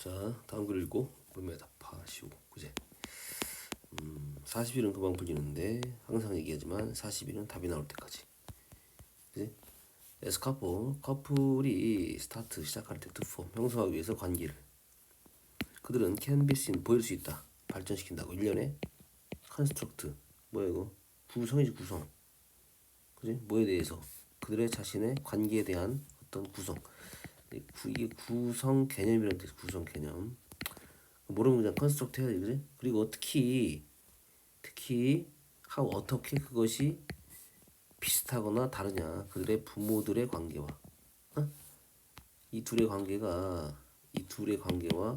자 다음 글 읽고 몸에 답하시오. 그제. 음 40일은 금방 풀리는데 항상 얘기하지만 40일은 답이 나올 때까지. 그지 에스 커플 커플이 스타트 시작할 때 투폼 형성하기 위해서 관계를. 그들은 seen 보일 수 있다 발전시킨다고. 1년에 컨스트럭트 뭐야 이거? 구성이지 구성. 그지? 뭐에 대해서? 그들의 자신의 관계에 대한 어떤 구성 이 구- 이게 구성 개념이라는 뜻 구성 개념 모르면 그냥 컨스트럭트 해야지 그지 그리고 특히 특히 how 어떻게 그것이 비슷하거나 다르냐 그들의 부모들의 관계와 어? 이 둘의 관계가 이 둘의 관계와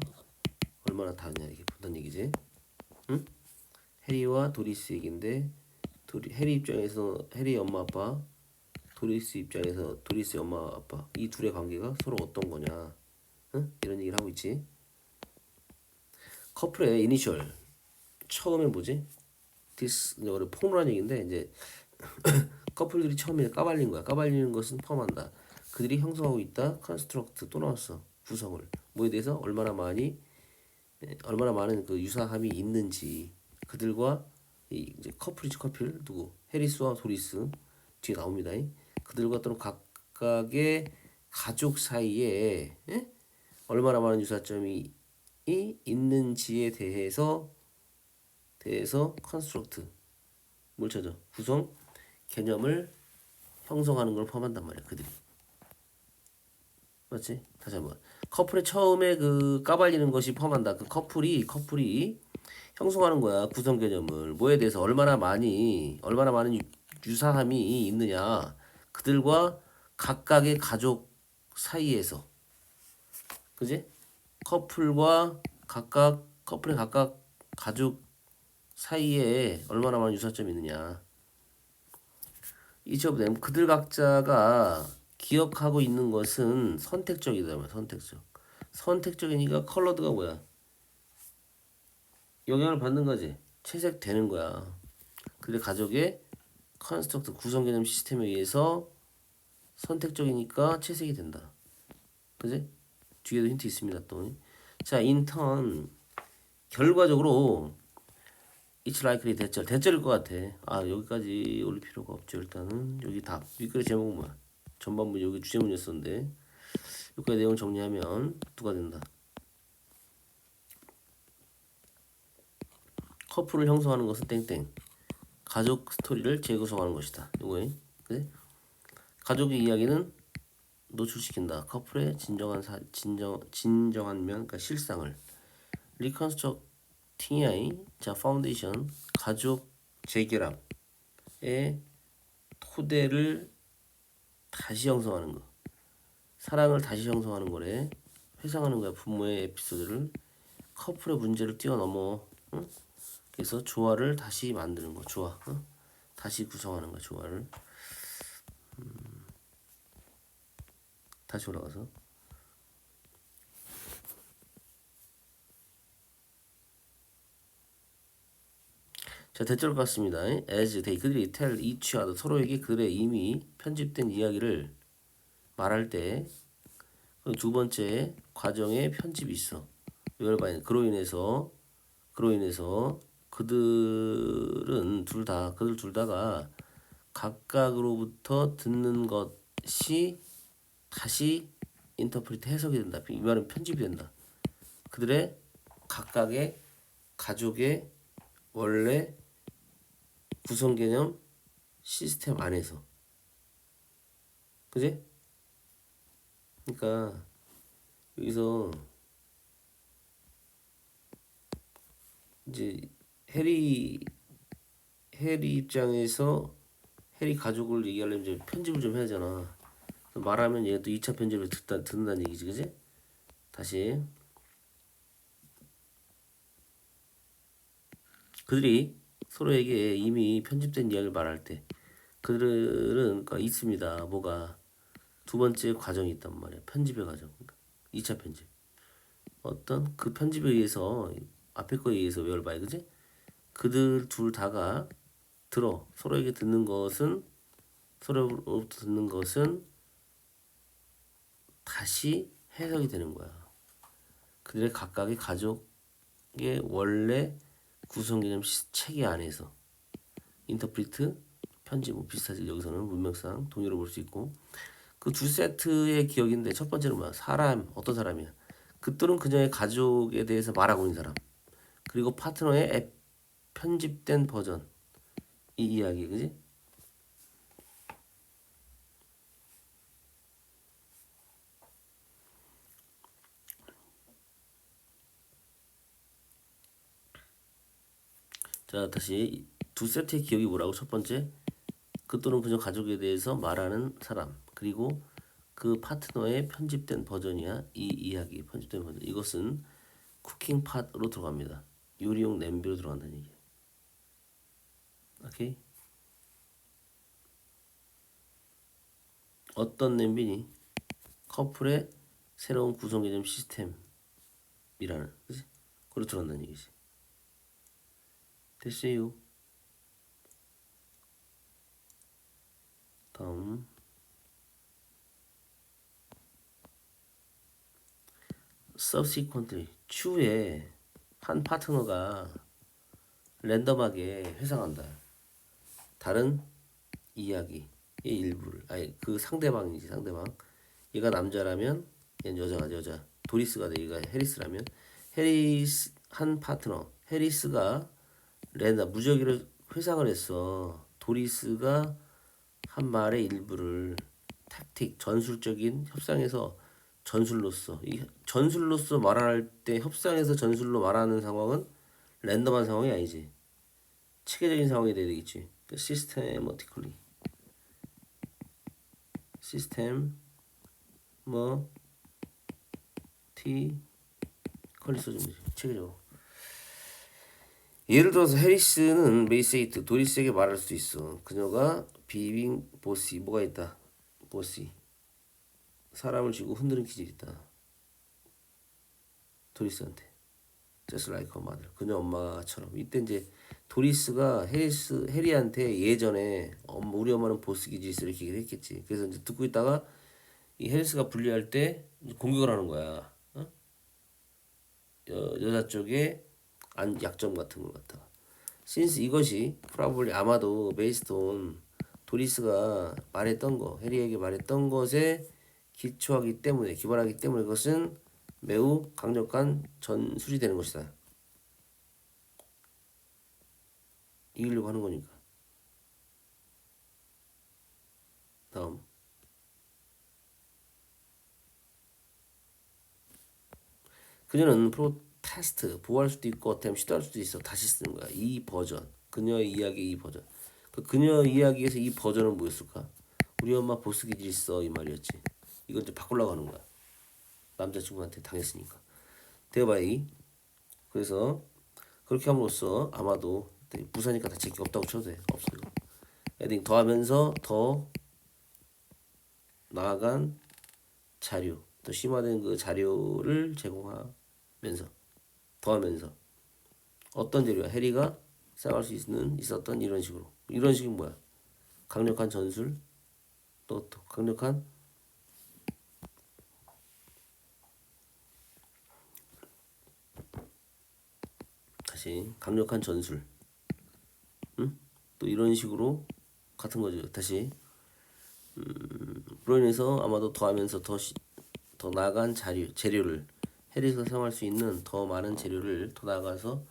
얼마나 다르냐 이게 본다는 얘기지 응? 해리와 도리스 얘기인데 도리, 해리 입장에서 해리 엄마 아빠 도리스 입장에서 도리스의 엄마 아빠 이 둘의 관계가 서로 어떤 거냐? 응? 이런 얘기를 하고 있지. 커플의 이니셜. 처음에 뭐지? 디스 이거를 폼이라는 얘기인데 이제 커플들이 처음에 까발린 거야. 까발리는 것은 펌한다. 그들이 형성하고 있다. 컨스트럭트 또 나왔어. 구성을. 뭐에 대해서 얼마나 많이 에, 얼마나 많은 그 유사함이 있는지. 그들과 이 이제 커플이지 커플. 누구? 해리스와 도리스. 뒤에 나옵니다. 그들과 또는 각각의 가족 사이에 예? 얼마나 많은 유사점이 이 있는지에 대해서 대해서 컨스트럭트 뭘 찾아? 구성 개념을 형성하는 걸 포함한단 말이야 그들이. 맞지? 다시 한번. 커플의 처음에 그 까발리는 것이 포함한다. 그 커플이 커플이 형성하는 거야 구성 개념을. 뭐에 대해서 얼마나 많이 얼마나 많은 유- 유사함이 있느냐 그들과 각각의 가족 사이에서 그지? 커플과 각각 커플의 각각 가족 사이에 얼마나 많은 유사점이 있느냐. of them 그들 각자가 기억하고 있는 것은 선택적이다 말 선택적. 선택적이니까 컬러드가 뭐야? 영향을 받는 거지. 채색되는 거야. 그들의 가족의 컨스트럭트 구성 개념 시스템에 의해서 선택적이니까 채색이 된다. 그지? 뒤에도 힌트 있습니다 또 자 인턴 결과적으로 It's likely 대절. 대절일 것 같아. 아 여기까지 올릴 필요가 없죠 일단은. 여기 답. 윗글의 제목은 뭐야? 전반부 여기 주제문이었었는데. 여기까지 내용 정리하면 누가 된다. 커플을 형성하는 것은 땡땡 가족 스토리를 재구성하는 것이다. 이거에 그래? 가족의 이야기는 노출시킨다. 커플의 진정한 사, 진정 진정한 면 그러니까 실상을. 리컨스트럭팅이 자 파운데이션 가족 재결합의 토대를 다시 형성하는 거 사랑을 다시 형성하는 거래. 회상하는 거야. 부모의 에피소드를. 커플의 문제를 뛰어넘어. 응? 그래서 조화를 다시 만드는 거 조화 응? 다시 구성하는 거야 조화를 음, 다시 올라가서 자 대절 같습니다. as they 그들이 tell each other 서로에게 그들의 이미 편집된 이야기를 말할 때 두 번째 과정에 편집이 있어. 이걸 봐야 돼. 그로 인해서 그로 인해서 그들은 둘 다 그들 둘 다가 각각으로부터 듣는 것이 다시 인터프리트 해석이 된다. 이 말은 편집이 된다. 그들의 각각의 가족의 원래 구성 개념 시스템 안에서 그지? 그러니까 여기서 이제 해리 해리 입장에서 해리 가족을 얘기하려면 이제 편집을 좀 해야 하잖아. 말하면 얘도 2차 편집을 듣다 듣는다는 얘기지, 그지? 다시 그들이 서로에게 이미 편집된 이야기를 말할 때 그들은 그러니까 있습니다. 뭐가 두 번째 과정이 있단 말이야. 편집의 과정. 그러니까 2차 편집. 어떤 그 편집에 의해서 앞에 거에 의해서 왜 봐요, 그지? 그들 둘 다가 들어 서로에게 듣는 것은 서로로부터 듣는 것은 다시 해석이 되는 거야. 그들의 각각의 가족의 원래 구성 개념 시- 체계 안에서. 인터프리트 편지 뭐 비슷하지. 여기서는 문맥상 동의로 볼 수 있고. 그 두 세트의 기억인데 첫 번째는 뭐야? 사람 어떤 사람이야? 그들은 그녀의 가족에 대해서 말하고 있는 사람. 그리고 파트너의 앱 편집된 버전. 이 이야기 그지? 자 다시 두 세트의 기억이 뭐라고? 첫 번째 그 또는 그녀 가족에 대해서 말하는 사람. 그리고 그 파트너의 편집된 버전이야. 이 이야기 편집된 버전. 이것은 쿠킹 팟으로 들어갑니다. 요리용 냄비로 들어간다는 얘기 오케이. 어떤 냄비니? 커플의 새로운 구성 개념 시스템이라는 그지 들어간다는 얘기지. 됐어요. 다음. subsequently 추후에 한 파트너가 랜덤하게 회상한다. 다른 이야기의 일부를 아니 그 상대방이지 상대방. 얘가 남자라면 얘는 여자가 여자. 도리스가 돼 얘가 해리스라면. 해리스 한 파트너. 해리스가 랜덤 무작위로 회상을 했어. 도리스가 한 말의 일부를 택틱 전술적인 협상에서 전술로서. 이 전술로서 말할 때 협상에서 전술로 말하는 상황은 랜덤한 상황이 아니지. 체계적인 상황이 돼야 되겠지. 그 시스테머티컬리 시스템 뭐티 컬리 써주면 되지 체계적으로 예를 들어서 해리스는 메이세이트 도리스에게 말할 수 있어. 그녀가 비빙 보시 뭐가 있다. 보시 사람을 쥐고 흔드는 기질이 있다. 도리스한테 just like her mother 그녀 엄마처럼 이때 이제 도리스가 해리스 해리한테 예전에 엄마 우리 엄마는 보스 기질이 있어 이렇게 얘기를 했겠지. 그래서 이제 듣고 있다가 이 해리스가 분리할 때 공격을 하는 거야. 어? 여, 여자 쪽에 안 약점 같은 걸 갖다가 신스 이것이 프라블리 아마도 베이스톤 도리스가 말했던 거 해리에게 말했던 것에 기초하기 때문에 기반하기 때문에 그것은 매우 강력한 전술이 되는 것이다. 이기려고 하는 거니까. 다음. 그녀는 프로테스트 보호할 수도 있고 어템 시도할 수도 있어 다시 쓰는 거야. 이 버전. 그녀의 이야기 이 버전. 그 그녀 이야기에서 이 버전은 뭐였을까 우리 엄마 보스 기질 있어. 이 말이었지. 이건 이제 바꾸려고 하는 거야. 남자친구한테 당했으니까. 대바이. 그래서 그렇게 함으로써 아마도 부사니까 다 제기 없다고 쳐도 돼. 없어요. 헤딩 더하면서 더 나아간 자료. 더 심화된 그 자료를 제공하면서 더하면서 어떤 재료야 해리가 생각할 수 있는 있었던 이런 식으로. 이런 식이 뭐야? 강력한 전술? 또, 또 강력한 강력한 전술. 응? 또 이런 식으로 같은 거죠. 다시. 그로 인해서 아마도 더하면서 더, 시, 더 나아간 자료, 재료를 해리가 사용할 수 있는 더 많은 재료를 더 나아가서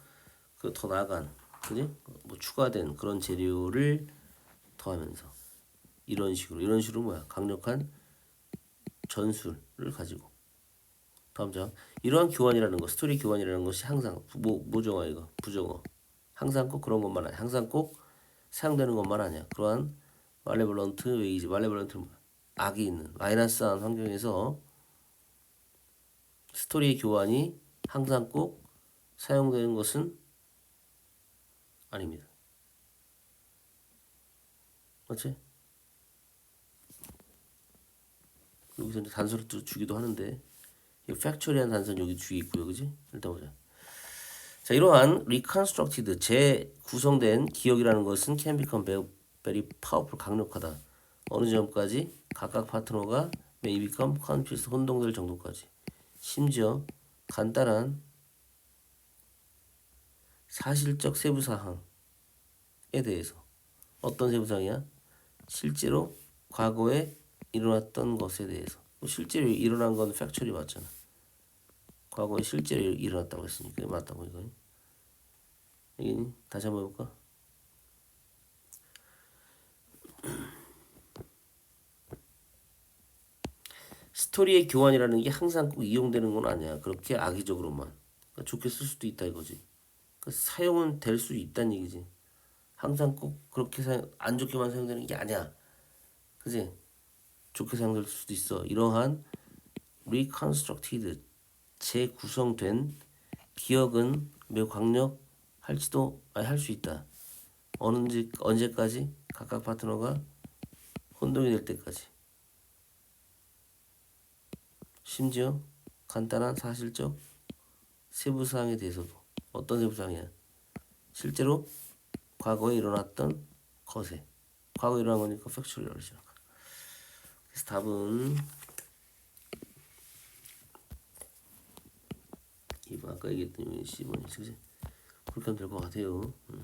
그 더 나아간 그지? 뭐 추가된 그런 재료를 더하면서 이런 식으로 이런 식으로 뭐야? 강력한 전술을 가지고. 다음 장. 이러한 교환이라는 거 스토리 교환이라는 것이 항상 뭐 모정어 이거 부정어. 항상 꼭 그런 것만 항상 꼭 사용되는 것만 아니야 그러한 말레블런트 웨이지 말레블런트 뭐 악이 있는 마이너스한 환경에서 스토리 교환이 항상 꼭 사용되는 것은 아닙니다. 맞지? 여기서 이제 단서를 또 주기도 하는데 이 팩츄얼한 단서는 여기 뒤에 있고요, 그지? 일단 보자. 자, 이러한 reconstructed 재구성된 기억이라는 것은 very, very powerful 강력하다. 어느 점까지 각각 파트너가 may become 혼동될 정도까지. 심지어 간단한 사실적 세부 사항에 대해서 어떤 세부 사항이야? 실제로 과거에 일어났던 것에 대해서 뭐 실제로 일어난 건 팩처리 맞잖아. 과거에 실제로 일- 일어났다고 했으니까 맞다고 이거. 여기 다시 한번 해볼까? 스토리의 교환이라는 게 항상 꼭 이용되는 건 아니야. 그렇게 악의적으로만. 그러니까 좋게 쓸 수도 있다 이거지. 그러니까 사용은 될 수 있다는 얘기지. 항상 꼭 그렇게 사용, 안 좋게만 사용되는 게 아니야. 그지? 좋게 사용될 수도 있어. 이러한 reconstructed 재구성된 기억은 매우 강력할지도 할 수 있다. 어느지 언제까지 각각 파트너가 혼동이 될 때까지. 심지어 간단한 사실적 세부 사항에 대해서도 어떤 세부 사항이야? 실제로 과거에 일어났던 것에 과거에 일어난 거니까 팩츄얼이라고 그러죠. 그래서 답은 2번 아까 얘기했던 10번이 그지? 그렇게 하면 될 것 같아요. 음.